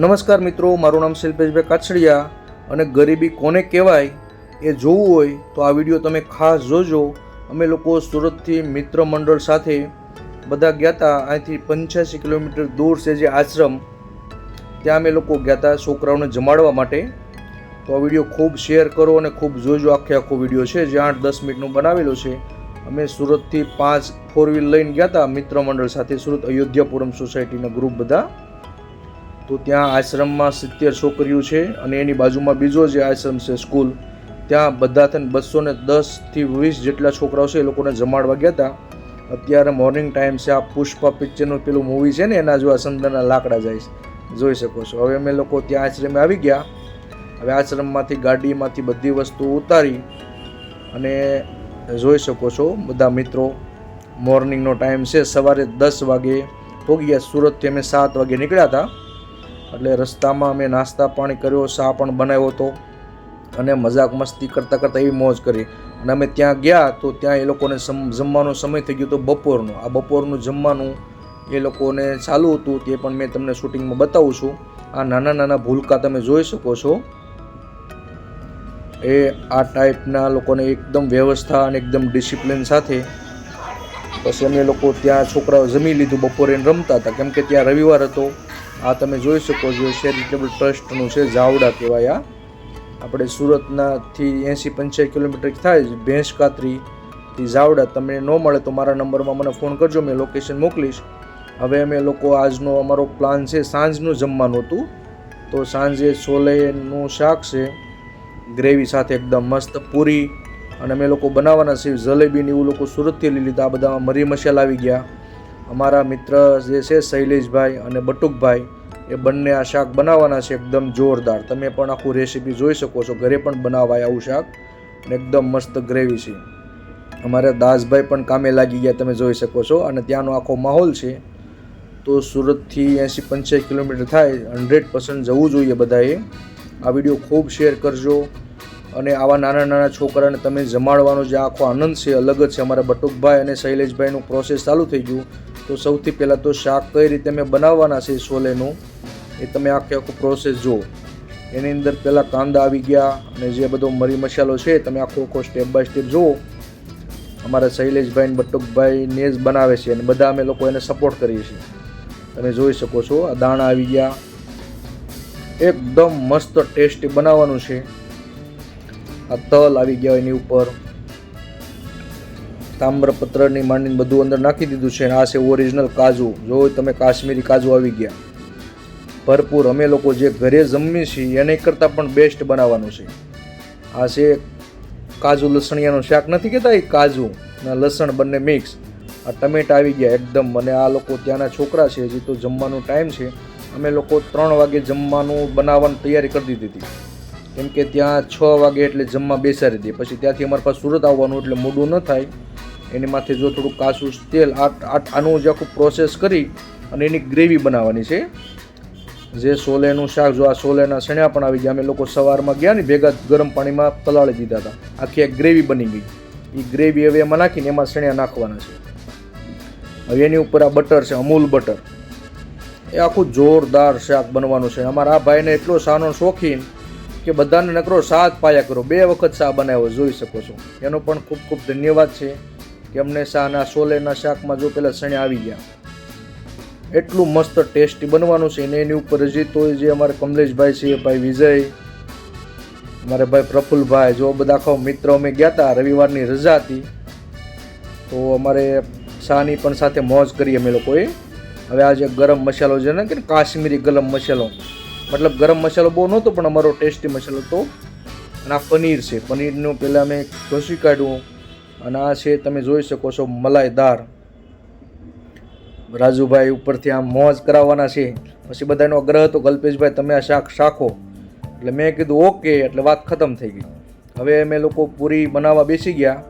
નમસ્કાર મિત્રો, મારું નામ શિલ્પેશભાઈ કાછડિયા અને ગરીબી કોને કહેવાય એ જોવું હોય તો આ વીડિયો તમે ખાસ જોજો. અમે લોકો સુરતથી મિત્ર મંડળ સાથે બધા ગયા હતા, અહીંથી પંચ્યાસી કિલોમીટર દૂર છે જે આશ્રમ. ત્યાં અમે લોકો ગયા હતા છોકરાઓને જમાડવા માટે. તો આ વીડિયો ખૂબ શેર કરો અને ખૂબ જોજો, આખે આખો વીડિયો છે જે આઠ દસ મિનિટનો બનાવેલો છે. અમે સુરતથી પાંચ ફોર વ્હીલ લઈને ગયા હતા મિત્ર મંડળ સાથે, સુરત અયોધ્યાપુરમ સોસાયટીના ગ્રુપ બધા. તો ત્યાં આશ્રમમાં સિત્તેર છોકરીઓ છે અને એની બાજુમાં બીજો જે આશ્રમ છે, સ્કૂલ, ત્યાં બધા થઈને બસો ને દસથી વીસ જેટલા છોકરાઓ છે એ લોકોને જમાડવા ગયા હતા અત્યારે મોર્નિંગ ટાઈમ છે, આ પુષ્પા પિક્ચરનું પેલું મૂવી છે ને, એના જો આ લાકડા જાય જોઈ શકો છો. હવે અમે લોકો ત્યાં આશ્રમે આવી ગયા. હવે આશ્રમમાંથી ગાડીમાંથી બધી વસ્તુ ઉતારી અને જોઈ શકો છો બધા મિત્રો મોર્નિંગનો ટાઈમ છે, સવારે દસ વાગે પહોંચી ગયા. સુરતથી અમે સાત વાગે નીકળ્યા હતા એટલે રસ્તામાં અમે નાસ્તા પાણી કર્યો શાહ પણ બનાવ્યો હતો અને મજાક મસ્તી કરતાં કરતાં એવી મોજ કરી. અને અમે ત્યાં ગયા તો ત્યાં એ લોકોને જમવાનો સમય થઈ ગયો તો બપોરનો. આ બપોરનું જમવાનું એ લોકોને ચાલુ હતું, તે પણ મેં તમને શૂટિંગમાં બતાવું છું. આ નાના નાના ભૂલકા તમે જોઈ શકો છો. એ આ ટાઈપના લોકોને એકદમ વ્યવસ્થા અને એકદમ ડિસિપ્લિન સાથે પછી અમે લોકો ત્યાં છોકરાઓ જમી લીધું, બપોરે રમતા હતા. કેમ કે ત્યાં રવિવાર હતો આ તમે જોઈ શકો છો ચેરિટેબલ ટ્રસ્ટનું છે, જાવડા કહેવાય આ. આપણે સુરતનાથી એંસી પંચાસી કિલોમીટર થાય ભેંસકાતરી ભેંસ કાતરીથી જાવડા. તમને ન મળે તો મારા નંબરમાં મને ફોન કરજો, મેં લોકેશન મોકલીશ. હવે અમે લોકો આજનો અમારો પ્લાન છે, સાંજનું જમવાનું હતું. તો સાંજે છોલેનું શાક છે, ગ્રેવી સાથે એકદમ મસ્ત પૂરી. અને અમે લોકો બનાવવાના છે જલેબીને એવું લોકો સુરતથી લઈ લીધા, આ બધામાં મરી મસાલા આવી ગયા. અમારા મિત્ર જે છે, શૈલેષભાઈ અને બટુકભાઈ, એ બંને આ શાક બનાવવાના છે, એકદમ જોરદાર. તમે પણ આખું રેસીપી જોઈ શકો છો. ઘરે પણ બનાવાય આવું શાક અને એકદમ મસ્ત ગ્રેવી છે. અમારા દાસભાઈ પણ કામે લાગી ગયા, તમે જોઈ શકો છો. અને ત્યાંનો આખો માહોલ છે, તો સુરતથી એંસી પંચ્યાસી કિલોમીટર થાય હંડ્રેડ પર્સન્ટ જવું જોઈએ બધાએ. આ વીડિયો ખૂબ શેર કરજો. અને આવા નાના નાના છોકરાને તમે જમાડવાનો જે આખો આનંદ છે અલગ જ છે. અમારા બટુકભાઈ અને શૈલેષભાઈનું પ્રોસેસ ચાલુ થઈ ગયું. તો સૌથી પહેલાં તો શાક કઈ રીતે મેં બનાવવાના છે છોલેનું એ તમે આખે આખો પ્રોસેસ જુઓ. એની અંદર પહેલાં કાંદા આવી ગયા અને જે બધો મરી મસાલો છે તમે આખો આખો સ્ટેપ બાય સ્ટેપ જુઓ. અમારા શૈલેષભાઈ બટુકભાઈ ને જ બનાવે છે અને બધા અમે લોકો એને સપોર્ટ કરીએ છીએ. તમે જોઈ શકો છો, આ દાણા આવી ગયા. એકદમ મસ્ત ટેસ્ટી બનાવવાનું છે. આ તલ આવી ગયા એની ઉપર. તામ્રપત્રની માંડીને બધું અંદર નાખી દીધું છે આ છે ઓરિજિનલ કાજુ. જો તમે કાશ્મીરી કાજુ આવી ગયા. ભરપૂર અમે લોકો જે ઘરે જમીએ છીએ, એને કરતાં પણ બેસ્ટ બનાવવાનું છે. આ છે કાજુ લસણિયાનું શાક. નથી કહેતા એ કાજુ અને લસણ બંને મિક્સ આ ટમેટા આવી ગયા એકદમ, અને આ લોકો ત્યાંના છોકરા છે, હજી તો જમવાનો ટાઈમ છે. અમે લોકો ત્રણ વાગે જમવાનું બનાવવાની તૈયારી કરી દીધી હતી. કેમ કે ત્યાં છ વાગે એટલે જમવા બેસાડી દે. પછી ત્યાંથી અમારે પાસે સુરત આવવાનું એટલે મોડું ન થાય. એની માથે જો થોડું કાચું તેલ આનું જે આખું પ્રોસેસ કરી અને એની ગ્રેવી બનાવવાની છે. જે સોલેનું શાક, જો આ સોલેના સણ્યા પણ આવી ગયા, અમે લોકો સવારમાં ગયા ને ભેગા ગરમ પાણીમાં પલાળી દીધા હતા. આખી એક ગ્રેવી બની ગઈ. એ ગ્રેવી હવે એમાં નાખીને એમાં સણ્યા નાખવાના છે. હવે એની ઉપર આ બટર છે, અમૂલ બટર એ આખું જોરદાર શાક બનવાનું છે. અમારા આ ભાઈને એટલો સાનો શોખીન કે બધાને નકરો સાત પાયા કરો. બે વખત શા બનાવ્યો, જોઈ શકો છો. એનો પણ ખૂબ ખૂબ ધન્યવાદ છે કે અમને શાના સોલેના શાકમાં જો પેલા સણ્યા આવી ગયા. એટલું મસ્ત ટેસ્ટી બનવાનું છે ને એની ઉપર હજી તો જે અમારે કમલેશભાઈ છે ભાઈ વિજય, અમારે ભાઈ પ્રફુલભાઈ, જો બધા આખો મિત્રો અમે ગયા હતા રવિવારની રજા હતી, તો અમારે શાની પણ સાથે મોજ કરી અમે લોકોએ. હવે આ જે ગરમ મસાલો છે ને કે કાશ્મીરી ગરમ મસાલો. મતલબ ગરમ મસાલો બહુ નહોતો, પણ અમારો ટેસ્ટી મસાલો હતો. અને આ પનીર છે. પનીરનું પહેલાં મેં ઘસી કાઢ્યું. અને આ છે, તમે જોઈ શકો છો, મલાઈદાર. રાજુભાઈ ઉપરથી આમ મોજ કરાવવાના છે. પછી બધાનો આગ્રહ હતો કલ્પેશભાઈ તમે આ શાક શાખો. એટલે મેં કીધું, ઓકે. એટલે વાત ખતમ થઈ ગઈ. હવે અમે લોકો પૂરી બનાવવા બેસી ગયા.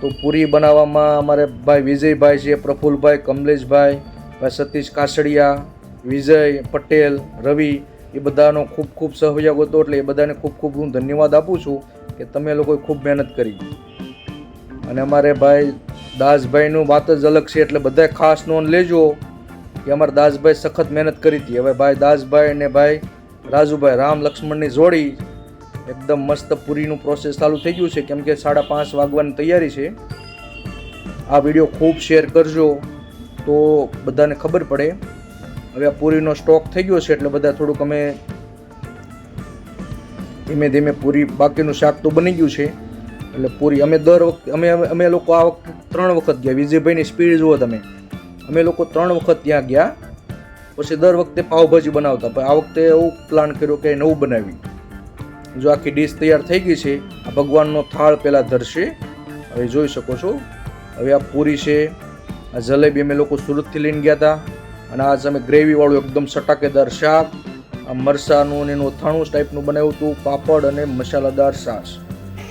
તો પૂરી બનાવવામાં અમારે ભાઈ વિજયભાઈ છે, પ્રફુલભાઈ, કમલેશભાઈ, ભાઈ સતીશ કાસડિયા વિજય, પટેલ, રવિ, એ બધાનો ખૂબ ખૂબ સહયોગ હતો એટલે એ બધાને ખૂબ ખૂબ હું ધન્યવાદ આપું છું કે તમે લોકોએ ખૂબ મહેનત કરી. અને અમારે ભાઈ દાસભાઈનું વાત જ અલગ છે એટલે બધા ખાસ નોંધ લેજો કે અમારા દાસભાઈ સખત મહેનત કરી હતી. હવે ભાઈ દાસભાઈ અને ભાઈ રાજુભાઈ, રામ લક્ષ્મણની જોડી એકદમ મસ્ત પૂરીનું પ્રોસેસ ચાલુ થઈ ગયું છે. કેમ કે સાડા પાંચ વાગવાની તૈયારી છે. આ વીડિયો ખૂબ શેર કરજો તો બધાને ખબર પડે. હવે આ પૂરીનો સ્ટોક થઈ ગયો છે એટલે બધા થોડુંક અમે ધીમે ધીમે પૂરી, બાકીનું શાક તો બની ગયું છે. એટલે પૂરી, અમે દર વખતે, અમે, અમે- લોકો આ વખતે ત્રણ વખત ગયા. વિજયભાઈની સ્પીડ જુઓ તમે. અમે લોકો ત્રણ વખત ત્યાં ગયા. પછી દર વખતે પાવભાજી બનાવતા, પણ આ વખતે એવું પ્લાન કર્યો કે નવું બનાવી. જો આખી ડીશ તૈયાર થઈ ગઈ છે, આ ભગવાનનો થાળ પહેલાં ધરશે. હવે જોઈ શકો છો. હવે આ પૂરી છે. આ જલેબી અમે લોકો સુરતથી લઈને ગયા હતા. અને આ અમે ગ્રેવીવાળું એકદમ સટાકેદાર શાક, આ મરસાનું અને એનું અથાણું ટાઈપનું બનાવ્યું હતું, પાપડ અને મસાલાદાર સાસ.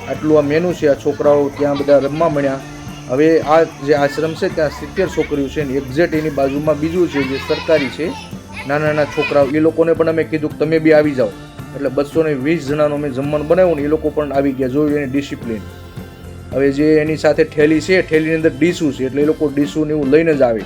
આટલું આ મેનુ છે, આ છોકરાઓ ત્યાં બધા રમવા મળ્યા. હવે આ જે આશ્રમ છે, ત્યાં સિત્તેર છોકરીઓ છે ને એક્ઝેક્ટ એની બાજુમાં બીજું છે, જે સરકારી છે, નાના નાના છોકરાઓ, એ લોકોને પણ અમે કીધું કે તમે બી આવી જાઓ. એટલે બસો ને વીસ જણાનું અમે જમવાનું બનાવ્યું ને, એ લોકો પણ આવી ગયા, જોયું એની ડિસિપ્લિન હવે જે એની સાથે ઠેલી છે, ઠેલીની અંદર ડીશું છે, એટલે એ લોકો ડીશું ને એવું લઈને જ આવે.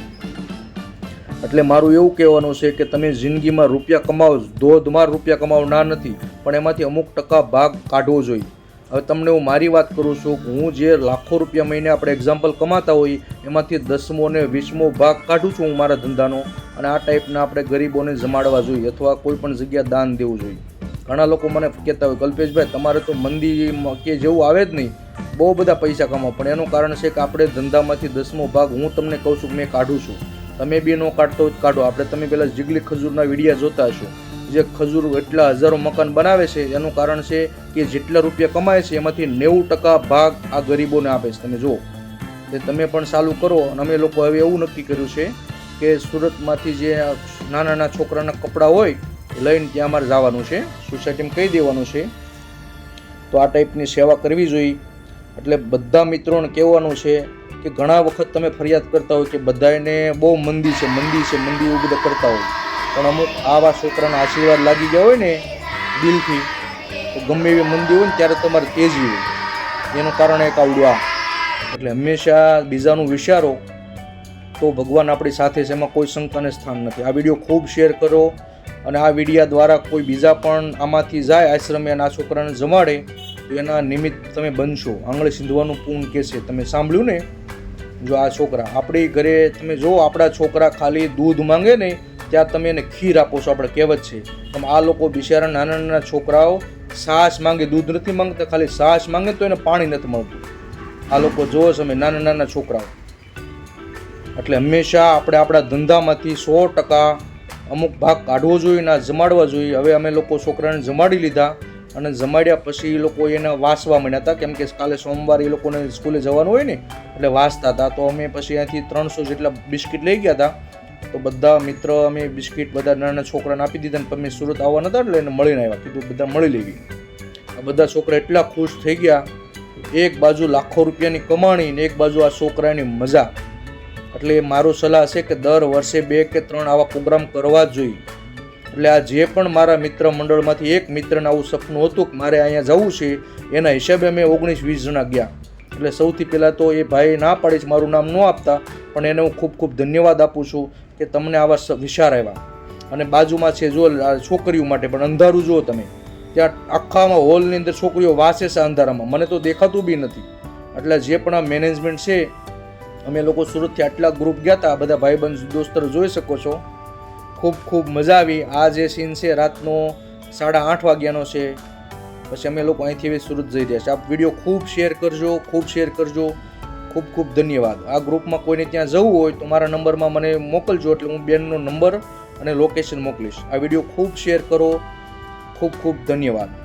એટલે મારું એવું કહેવાનું છે કે તમે જિંદગીમાં રૂપિયા કમાવો, ધોધમાર રૂપિયા કમાવો ના નથી, પણ એમાંથી અમુક ટકા ભાગ કાઢવો જોઈએ. હવે તમને હું મારી વાત કરું છું હું જે લાખો રૂપિયા મહિને આપણે એક્ઝામ્પલ કમાતા હોઈએ એમાંથી દસમો ને વીસમો ભાગ કાઢું છું હું મારા ધંધાનો, અને આ ટાઈપના આપણે ગરીબોને જમાડવા જોઈએ અથવા કોઈ પણ જગ્યા દાન દેવું જોઈએ. ઘણા લોકો મને કહેતા હોય, કલ્પેશભાઈ, તમારે તો મંદીમાં કે જેવું આવે જ નહીં, બહુ બધા પૈસા કમાવો. પણ એનું કારણ છે કે આપણે ધંધામાંથી દસમો ભાગ હું તમને કહું છું મેં કાઢું છું. તમે બી નો કાઢતો જ કાઢો. આપણે તમે પહેલાં જીગલી ખજૂરના વિડીયા જોતા હશો. જે ખજૂર એટલા હજારો મકાન બનાવે છે, એનું કારણ છે કે જેટલા રૂપિયા કમાય છે, એમાંથી નેવું ટકા ભાગ આ ગરીબોને આપે છે. તમે જુઓ. તે તમે પણ ચાલુ કરો અને અમે લોકો હવે એવું નક્કી કર્યું છે કે સુરતમાંથી જે નાના નાના છોકરાના કપડાં હોય, એ લઈને ત્યાં અમારે જવાનું છે. સોસાયટીમાં કહી દેવાનું છે. તો આ ટાઈપની સેવા કરવી જોઈએ. એટલે બધા મિત્રોને કહેવાનું છે કે ઘણા વખત તમે ફરિયાદ કરતા હોય કે બધાને બહુ મંદી છે મંદી છે, મંદી એવું બધા કરતા હોય. પણ અમુક આવા છોકરાના આશીર્વાદ લાગી ગયા હોય ને દિલથી, તો ગમે એવી મંદી હોય ને ત્યારે તમારે તેજી હોય. એનું કારણ એક આવડું આ. એટલે હંમેશા બીજાનું વિચારો તો ભગવાન આપણી સાથે છે, એમાં કોઈ શંકાને સ્થાન નથી. આ વીડિયો ખૂબ શેર કરો અને આ વિડીયા દ્વારા કોઈ બીજા પણ આમાંથી જાય આશ્રમે અને આ છોકરાને જમાડે, તો એના નિમિત્ત તમે બનશો. આંગળે સિંધવાનું પૂર્ણ કહેશે. તમે સાંભળ્યું ને? જો આ છોકરા, આપણી ઘરે તમે જો આપણા છોકરા ખાલી દૂધ માંગે ને, ત્યાં તમે એને ખીર આપો છો, આપણે કહેવત છે. તમે આ લોકો બિચારા નાના નાના છોકરાઓ સાસ માંગે, દૂધ નથી માંગતા, ખાલી સાસ માંગે તો એને પાણી નથી મળતું. આ લોકો છો અમે નાના નાના છોકરાઓ. એટલે હંમેશા આપણે આપણા ધંધામાંથી સો ટકા અમુક ભાગ કાઢવો જોઈએ ના જમાડવા જોઈએ. હવે અમે લોકો છોકરાને જમાડી લીધા. અને જમાડ્યા પછી એ લોકો એને વાસવા માંડ્યા હતા. કેમ કે કાલે સોમવારે એ લોકોને સ્કૂલે જવાનું હોય ને, એટલે વાસતા હતા. તો અમે પછી અહીંયાથી ત્રણસો જેટલા બિસ્કિટ લઈ ગયા હતા. તો બધા મિત્ર અમે બિસ્કિટ બધા નાના છોકરાને આપી દીધા ને તમે સુરત આવવાના હતા એટલે એને મળીને આવ્યા. કીધું બધા મળી લેવી. બધા છોકરા એટલા ખુશ થઈ ગયા. એક બાજુ લાખો રૂપિયાની કમાણી ને એક બાજુ આ છોકરાની મજા. એટલે મારો સલાહ છે કે દર વર્ષે બે કે ત્રણ આવા પ્રોગ્રામ કરવા જ જોઈએ. એટલે આ જે પણ મારા મિત્ર મંડળમાંથી એક મિત્રને આવું સપનું હતું કે મારે અહીંયા જવું છે, એના હિસાબે અમે ઓગણીસ વીસ જણા ગયા. એટલે સૌથી પહેલાં તો એ ભાઈ ના પાડી છે મારું નામ ન આપતા, પણ એને હું ખૂબ ખૂબ ધન્યવાદ આપું છું કે તમને આવા વિચાર આવ્યા. અને બાજુમાં છે જો છોકરીઓ માટે પણ, અંધારું જુઓ તમે, ત્યાં આખામાં હોલની અંદર છોકરીઓ વાસે છે અંધારામાં. મને તો દેખાતું બી નથી. એટલે જે પણ આ મેનેજમેન્ટ છે, અમે લોકો સુરતથી આટલા ગ્રુપ ગયા હતા બધા ભાઈબંધ, દોસ્તરો જોઈ શકો છો. ખૂબ ખૂબ મજા આવી. આ જે સીન છે, રાતનો સાડા આઠ વાગ્યાનો છે. પછી અમે લોકો અહીંથી સુરત જઈ રહ્યા છે. આપ વીડિયો ખૂબ શેર કરજો, ખૂબ શેર કરજો. ખૂબ ખૂબ ધન્યવાદ. આ ગ્રુપમાં કોઈને ત્યાં જવું હોય તો મારા નંબરમાં મને મોકલજો, એટલે હું બેનનો નંબર અને લોકેશન મોકલીશ. આ વીડિયો ખૂબ શેર કરો. ખૂબ ખૂબ ધન્યવાદ.